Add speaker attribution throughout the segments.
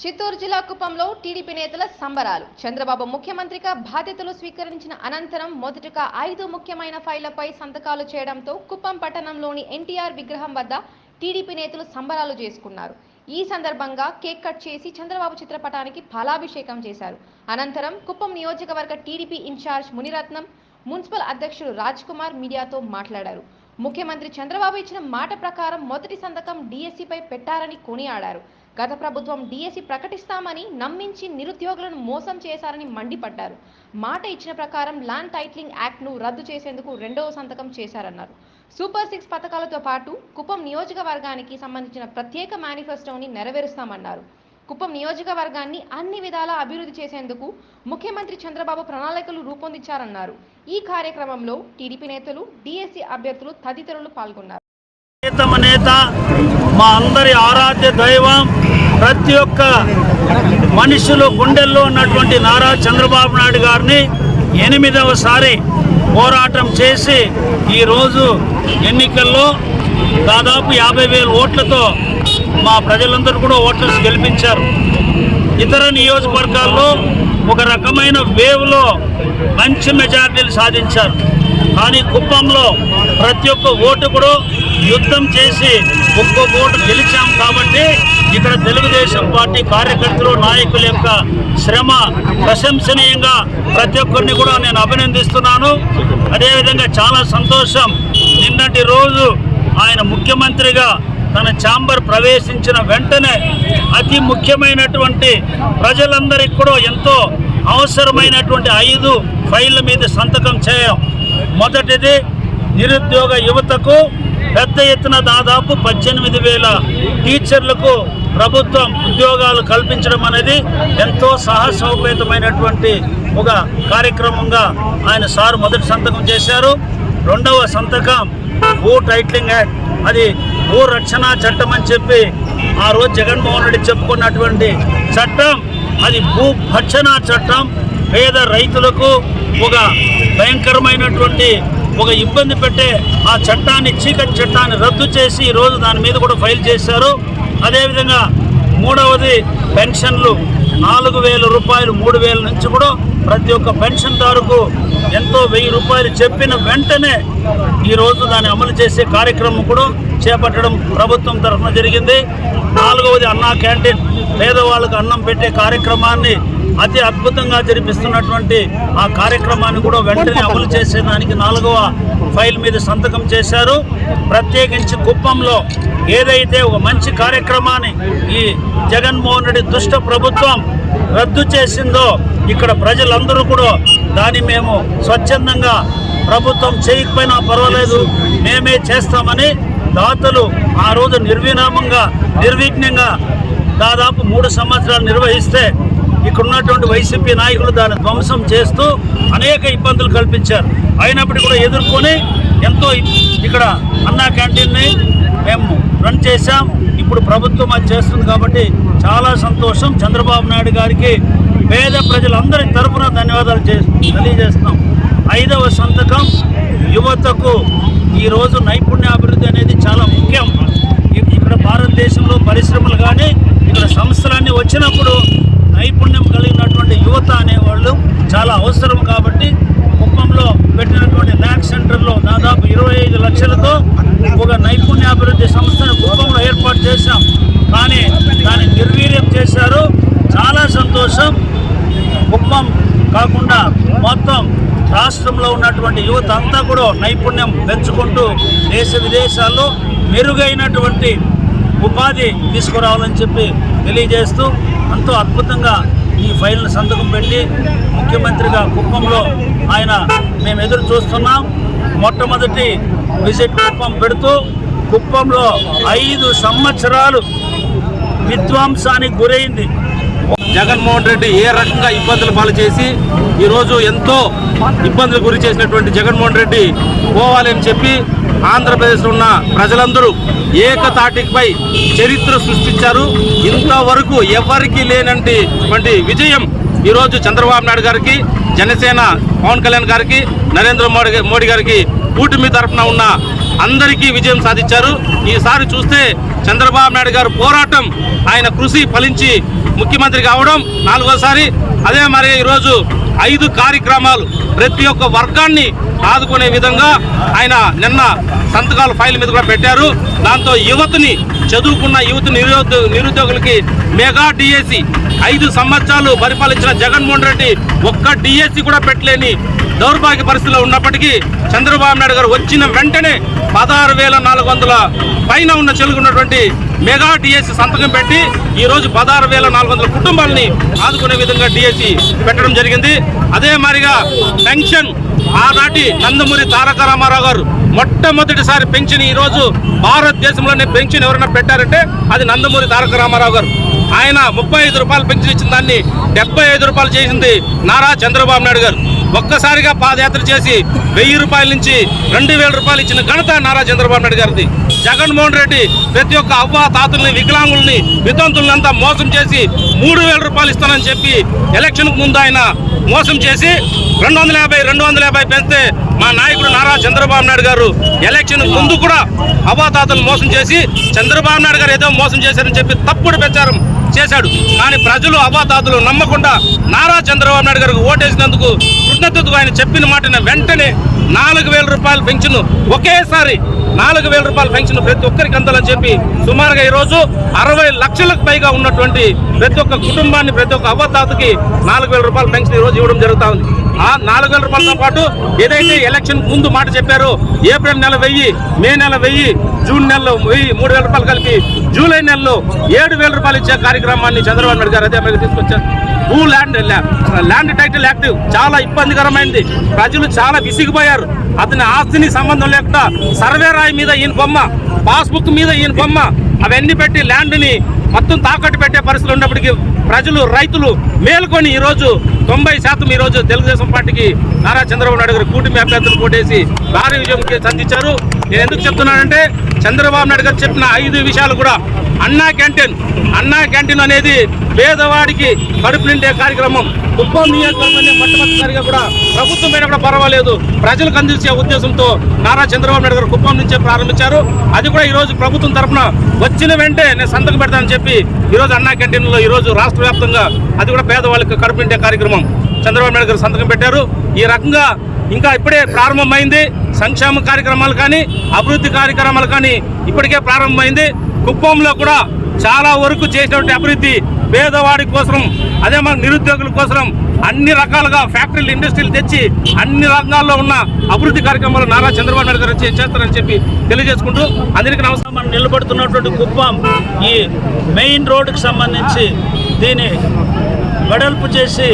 Speaker 1: చిత్తూరు జిల్లా కుప్పంలో టీడీపీ నేతల సంబరాలు. చంద్రబాబు ముఖ్యమంత్రిగా బాధ్యతలు స్వీకరించిన అనంతరం మొదటగా ఐదు ముఖ్యమైన ఫైళ్ళపై సంతకాలు చేయడంతో కుప్పం పట్టణంలోని ఎన్టీఆర్ విగ్రహం వద్ద టీడీపీ నేతలు సంబరాలు చేసుకున్నారు. ఈ సందర్భంగా కేక్ కట్ చేసి చంద్రబాబు చిత్రపటానికి ఫలాభిషేకం చేశారు. అనంతరం కుప్పం నియోజకవర్గ టీడీపీ ఇన్ఛార్జ్ మునిరత్నం మున్సిపల్ అధ్యక్షుడు రాజ్ కుమార్ మీడియాతో మాట్లాడారు. ముఖ్యమంత్రి చంద్రబాబు ఇచ్చిన మాట ప్రకారం మొదటి సంతకం డిఎస్సిపై పెట్టారని కొనియాడారు. గత ప్రభుత్వం డిఎస్సి ప్రకటిస్తామని నమ్మించి నిరుద్యోగులను మోసం చేశారని మండిపడ్డారు. మాట ఇచ్చిన ప్రకారం ల్యాండ్ టైటిలింగ్ యాక్ట్ను రద్దు చేసేందుకు రెండవ సంతకం చేశారన్నారు. సూపర్ సిక్స్ పథకాలతో పాటు కుప్పం నియోజకవర్గానికి సంబంధించిన ప్రత్యేక మేనిఫెస్టోని నెరవేరుస్తామన్నారు. కుప్పం నియోజకవర్గాన్ని అన్ని విధాలా అభివృద్ధి చేసేందుకు ముఖ్యమంత్రి చంద్రబాబు ప్రణాళికలు రూపొందించారన్నారు. ఈ కార్యక్రమంలో టీడీపీ నేతలు డిఎస్సి అభ్యర్థులు తదితరులు పాల్గొన్నారు.
Speaker 2: నేత మా అందరి ఆరాధ్య దైవం ప్రతి ఒక్క మనుషులు గుండెల్లో ఉన్నటువంటి నారా చంద్రబాబు నాయుడు గారిని ఎనిమిదవసారి పోరాటం చేసి ఈరోజు ఎన్నికల్లో దాదాపు యాభై వేల ఓట్లతో మా ప్రజలందరూ కూడా ఓట్లను గెలిపించారు. ఇతర నియోజకవర్గాల్లో ఒక రకమైన వేవ్లో మంచి మెజార్టీలు సాధించారు. కానీ కుప్పంలో ప్రతి ఒక్క ఓటు కూడా యుద్ధం చేసి ఒక్కొక్క ఓటు గెలిచాం కాబట్టి ఇక్కడ తెలుగుదేశం పార్టీ కార్యకర్తలు నాయకుల యొక్క శ్రమ ప్రశంసనీయంగా ప్రతి ఒక్కరిని కూడా నేను అభినందిస్తున్నాను. అదేవిధంగా చాలా సంతోషం. నిన్నటి రోజు ఆయన ముఖ్యమంత్రిగా తన ఛాంబర్ ప్రవేశించిన వెంటనే అతి ముఖ్యమైనటువంటి ప్రజలందరికీ కూడా ఎంతో అవసరమైనటువంటి ఐదు ఫైళ్ళ మీద సంతకం చేయం. మొదటిది నిరుద్యోగ యువతకు పెద్ద ఎత్తున దాదాపు పద్దెనిమిది వేల టీచర్లకు ప్రభుత్వం ఉద్యోగాలు కల్పించడం అనేది ఎంతో సాహసోపేతమైనటువంటి ఒక కార్యక్రమంగా ఆయన సార్ మొదటి సంతకం చేశారు. రెండవ సంతకం భూ టైట్లింగ్ యాక్ట్ అది భూ రక్షణ చట్టం అని చెప్పి ఆ రోజు జగన్మోహన్ రెడ్డి చెప్పుకున్నటువంటి చట్టం అది భూ భక్షణ చట్టం. పేద రైతులకు ఒక భయంకరమైనటువంటి ఒక ఇబ్బంది పెట్టే ఆ చట్టాన్ని చీకటి చట్టాన్ని రద్దు చేసి ఈరోజు దాని మీద కూడా ఫైల్ చేశారు. అదేవిధంగా మూడవది పెన్షన్లు. నాలుగు వేల రూపాయలు మూడు వేల నుంచి కూడా ప్రతి ఒక్క పెన్షన్దారుకు ఎంతో వెయ్యి రూపాయలు చెప్పిన వెంటనే ఈరోజు దాన్ని అమలు చేసే కార్యక్రమం కూడా చేపట్టడం ప్రభుత్వం తరఫున జరిగింది. నాలుగవది అన్నా క్యాంటీన్. పేదవాళ్ళకు అన్నం పెట్టే కార్యక్రమాన్ని అతి అద్భుతంగా జరిపిస్తున్నటువంటి ఆ కార్యక్రమాన్ని కూడా వెంటనే అమలు చేసేదానికి నాలుగవ ఫైల్ మీద సంతకం చేశారు. ప్రత్యేకించి కుప్పంలో ఏదైతే ఒక మంచి కార్యక్రమాన్ని ఈ జగన్మోహన్ రెడ్డి దుష్ట ప్రభుత్వం రద్దు చేసిందో ఇక్కడ ప్రజలందరూ కూడా దాన్ని మేము స్వచ్ఛందంగా ప్రభుత్వం చేయకపోయినా పర్వాలేదు మేమే చేస్తామని దాతలు ఆ రోజు నిర్వినామంగా నిర్విఘ్నంగా దాదాపు మూడు సంవత్సరాలు నిర్వహిస్తే ఇక్కడ ఉన్నటువంటి వైసీపీ నాయకులు దాన్ని ధ్వంసం చేస్తూ అనేక ఇబ్బందులు కల్పించారు. అయినప్పటికీ కూడా ఎదుర్కొని ఎంతో ఇక్కడ అన్నా క్యాంటీన్ని మేము రన్ చేశాం. ఇప్పుడు ప్రభుత్వం అది చేస్తుంది కాబట్టి చాలా సంతోషం. చంద్రబాబు నాయుడు గారికి పేద ప్రజలందరి తరఫున ధన్యవాదాలు తెలియజేస్తున్నాం. ఐదవ సంతకం యువతకు ఈరోజు నైపుణ్యాభివృద్ధి అనేది చాలా ముఖ్యం. ఇక్కడ భారతదేశంలో పరిశ్రమలు కానీ ఇక్కడ సంస్థలన్నీ వచ్చినప్పుడు నైపుణ్యం కలిగినటువంటి యువత అనేవాళ్ళు చాలా అవసరం కాబట్టి కుప్పంలో పెట్టినటువంటి ల్యాక్ సెంటర్లో దాదాపు ఇరవై ఐదు లక్షలతో ఒక నైపుణ్యాభివృద్ధి సంస్థను కుప్పంలో ఏర్పాటు చేశాం కానీ దాన్ని నిర్వీర్యం చేశారు చాలా కోసం కుప్పం కాకుండా మొత్తం రాష్ట్రంలో ఉన్నటువంటి యువత అంతా కూడా నైపుణ్యం పెంచుకుంటూ దేశ విదేశాల్లో మెరుగైనటువంటి ఉపాధి తీసుకురావాలని చెప్పి తెలియజేస్తూ ఎంతో అద్భుతంగా ఈ ఫైల్ను సంతకం పెట్టి ముఖ్యమంత్రిగా కుప్పంలో ఆయన మేము ఎదురు చూస్తున్నాం. మొట్టమొదటి విజిట్ కుప్పం పెడుతూ కుప్పంలో ఐదు సంవత్సరాలు విధ్వంసానికి గురైంది.
Speaker 3: జగన్మోహన్ రెడ్డి ఏ రకంగా ఇబ్బందులు పాలు చేసి ఈరోజు ఎంతో ఇబ్బందులు గురి చేసినటువంటి జగన్మోహన్ రెడ్డి పోవాలని చెప్పి ఆంధ్రప్రదేశ్లో ఉన్న ప్రజలందరూ ఏకతాటిపై చరిత్ర సృష్టించారు. ఇంతవరకు ఎవరికి లేనటువంటి విజయం ఈరోజు చంద్రబాబు నాయుడు గారికి జనసేన పవన్ కళ్యాణ్ గారికి నరేంద్ర మోడీ మోడీ గారికి కూటమి తరఫున ఉన్న అందరికీ విజయం సాధించారు. ఈసారి చూస్తే చంద్రబాబు నాయుడు గారు పోరాటం ఆయన కృషి ఫలించి ముఖ్యమంత్రి కావడం నాలుగోసారి. అదే మరి ఈరోజు ఐదు కార్యక్రమాలు ప్రతి ఒక్క వర్గాన్ని ఆదుకునే విధంగా ఆయన నిన్న సంతకాల ఫైల్ మీద కూడా పెట్టారు. దాంతో యువతని చదువుకున్న యువత నిరుద్యోగ నిరుద్యోగులకి మెగా డిఎస్సి ఐదు సంవత్సరాలు పరిపాలించిన జగన్మోహన్ రెడ్డి ఒక్క డిఎస్సి కూడా పెట్టలేని దౌర్భాగ్య పరిస్థితిలో ఉన్నప్పటికీ చంద్రబాబు నాయుడు గారు వచ్చిన వెంటనే పదహారు వేల నాలుగు వందల పైన ఉన్న చెలుగున్నటువంటి మెగా డిఎస్సి సంతకం పెట్టి ఈరోజు పదహారు వేల నాలుగు వందల కుటుంబాలని ఆదుకునే విధంగా డిఎస్సి పెట్టడం జరిగింది. అదే మాదిరిగా పెన్షన్ ఆనాటి నందమూరి తారక రామారావు గారు మొట్టమొదటిసారి పెన్షన్ ఈరోజు భారతదేశంలోనే పెన్షన్ ఎవరైనా పెట్టారంటే అది నందమూరి తారక రామారావు గారు. ఆయన ముప్పై ఐదు రూపాయలు పెన్షన్ ఇచ్చిన దాన్ని డెబ్బై ఐదు రూపాయలు చేసింది నారా చంద్రబాబు నాయుడు గారు. ఒక్కసారిగా పాదయాత్ర చేసి వెయ్యి రూపాయల నుంచి రెండు వేల రూపాయలు ఇచ్చిన ఘనత నారా చంద్రబాబు నాయుడు గారిది. జగన్మోహన్ రెడ్డి ప్రతి ఒక్క అవ్వ తాతల్ని వికలాంగుల్ని వితంతులంతా మోసం చేసి మూడు వేల రూపాయలు ఇస్తానని చెప్పి ఎలక్షన్కు ముందు ఆయన మోసం చేసి రెండు వందల యాభై రెండు వందల యాభై పెంచితే మా నాయకుడు నారా చంద్రబాబు నాయుడు గారు ఎలక్షన్ ముందు కూడా అవాతాతలు మోసం చేసి చంద్రబాబు నాయుడు గారు ఏదో మోసం చేశారని చెప్పి తప్పుడు ప్రచారం చేశాడు. కానీ ప్రజలు అవాతాతలు నమ్మకుండా నారా చంద్రబాబు నాయుడు గారికి ఓటేసినందుకు కృతజ్ఞతకు ఆయన చెప్పిన మాటన వెంటనే నాలుగు వేల రూపాయల పెన్షన్ ఒకేసారి నాలుగు వేల రూపాయల పెన్షన్ ప్రతి ఒక్కరికి అందాలని చెప్పి సుమారుగా ఈరోజు అరవై లక్షలకు పైగా ఉన్నటువంటి ప్రతి ఒక్క కుటుంబాన్ని ప్రతి ఒక్క అవ్వతాతకి నాలుగు వేల రూపాయల పెన్షన్ ఈరోజు ఇవ్వడం జరుగుతూ ఉంది. ఆ నాలుగు వేల రూపాయలతో పాటు ఏదైతే ఎలక్షన్ ముందు మాట చెప్పారో ఏప్రిల్ నెల వెయ్యి మే నెల వెయ్యి జూన్ నెలలో వెయ్యి మూడు వేల రూపాయలు కలిపి జూలై నెలలో ఏడు వేల రూపాయలు ఇచ్చే కార్యక్రమాన్ని చంద్రబాబు నాయుడు గారు అదే మరి తీసుకొచ్చారు. భూ ల్యాండ్ ల్యాండ్ టైటిల్ యాక్టివ్ చాలా ఇబ్బందికరమైంది. ప్రజలు చాలా విసిగిపోయారు. అతని ఆస్తిని సంబంధం లేకుండా సర్వే రాయి మీద ఈయన బొమ్మ పాస్బుక్ మీద ఈయన బొమ్మ అవన్నీ పెట్టి ల్యాండ్ని మొత్తం తాకట్టు పెట్టే పరిస్థితులు ఉన్నప్పటికీ ప్రజలు రైతులు మేల్కొని ఈరోజు తొంభై శాతం ఈరోజు తెలుగుదేశం పార్టీకి నారా చంద్రబాబు నాయుడు గారు కూటమి అభ్యర్థులు పోటేసి భారీ విజయం సంధించారు. నేను ఎందుకు చెప్తున్నానంటే చంద్రబాబు నాయుడు గారు చెప్పిన ఐదు విషయాలు కూడా అన్నా క్యాంటీన్ అన్నా క్యాంటీన్ అనేది పేదవాడికి కడుపు నిండే కార్యక్రమం. కుప్పం నియోజకవర్గం మొట్టమొదటిసారిగా కూడా ప్రభుత్వం పైన కూడా పర్వాలేదు. ప్రజలకు అందించే ఉద్దేశంతో నారా చంద్రబాబు నాయుడు గారు కుప్పం నుంచే ప్రారంభించారు. అది కూడా ఈ రోజు ప్రభుత్వం తరఫున వచ్చిన వెంటనే నేను సంతకం పెడతానని చెప్పి ఈ రోజు అన్నా క్యాంటీన్లో ఈ రోజు రాష్ట్ర వ్యాప్తంగా అది కూడా పేదవాళ్ళకి కడుపు నిండే కార్యక్రమం. చంద్రబాబు నాయుడు గారు సంతకం పెట్టారు. ఈ రకంగా ఇంకా ఇప్పుడే ప్రారంభమైంది. సంక్షేమ కార్యక్రమాలు కానీ అభివృద్ధి కార్యక్రమాలు కానీ ఇప్పటికే ప్రారంభమైంది. కుప్పంలో కూడా చాలా వరకు చేసినటువంటి అభివృద్ధి పేదవాడి కోసం అదే మన నిరుద్యోగుల కోసం అన్ని రకాలుగా ఫ్యాక్టరీలు ఇండస్ట్రీలు తెచ్చి అన్ని రంగాల్లో ఉన్న అభివృద్ధి కార్యక్రమాలు నారా చంద్రబాబు నాయుడు గారు చేస్తారని చెప్పి తెలియజేసుకుంటూ అందరికీ నమస్కారం.
Speaker 2: మనం నిలబడుతున్నటువంటి కుప్పం ఈ మెయిన్ రోడ్డుకి సంబంధించి దీని వెడల్పు చేసి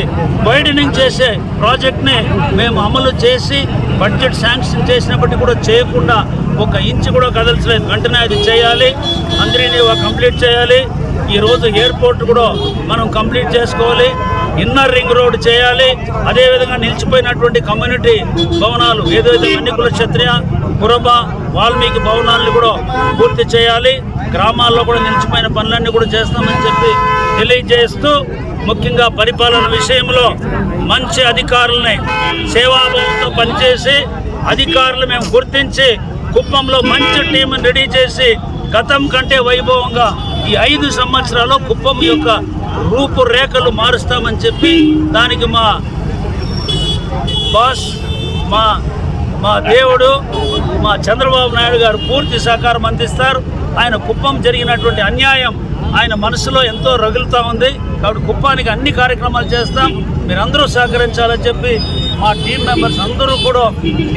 Speaker 2: వైడనింగ్ చేసే ప్రాజెక్ట్ని మేము అమలు చేసి బడ్జెట్ శాంక్షన్ చేసినప్పటికీ కూడా చేయకుండా ఒక ఇంచు కూడా కదల్చలేదు వెంటనే అది చేయాలి. అందరినీ కంప్లీట్ చేయాలి. ఈరోజు ఎయిర్పోర్ట్ కూడా మనం కంప్లీట్ చేసుకోవాలి. ఇన్నర్ రింగ్ రోడ్ చేయాలి. అదేవిధంగా నిలిచిపోయినటువంటి కమ్యూనిటీ భవనాలు ఏదైతే మన్నికుల క్షత్రియ పురబ వాల్మీకి భవనాలను కూడా పూర్తి చేయాలి. గ్రామాల్లో కూడా నిలిచిపోయిన పనులన్నీ కూడా చేస్తామని చెప్పి తెలియజేస్తూ ముఖ్యంగా పరిపాలన విషయంలో మంచి అధికారులని సేవాభావంతో పనిచేసి అధికారులు మేము గుర్తించి కుప్పంలో మంచి టీంని రెడీ చేసి గతం కంటే వైభవంగా ఈ ఐదు సంవత్సరాలు కుప్పం యొక్క రూపురేఖలు మారుస్తామని చెప్పి దానికి మా బాస్ మా మా దేవుడు మా చంద్రబాబు నాయుడు గారు పూర్తి సహకారం అందిస్తారు. ఆయన కుప్పం జరిగినటువంటి అన్యాయం ఆయన మనసులో ఎంతో రగులుతూ ఉంది. కాబట్టి కుప్పానికి అన్ని కార్యక్రమాలు చేస్తాం. మీరందరూ సహకరించాలని చెప్పి మా టీం మెంబర్స్ అందరూ కూడా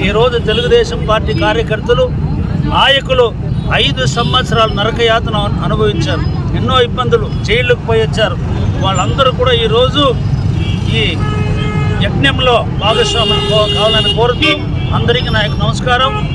Speaker 2: ఈరోజు తెలుగుదేశం పార్టీ కార్యకర్తలు నాయకులు ఐదు సంవత్సరాలు నరకయాతన అనుభవించారు. ఎన్నో ఇబ్బందులు జైళ్ళకు పోయి వచ్చారు. వాళ్ళందరూ కూడా ఈరోజు ఈ యజ్ఞంలో భాగస్వామ్యం కావాలని కోరుతూ అందరికీ నా యొక్క నమస్కారం.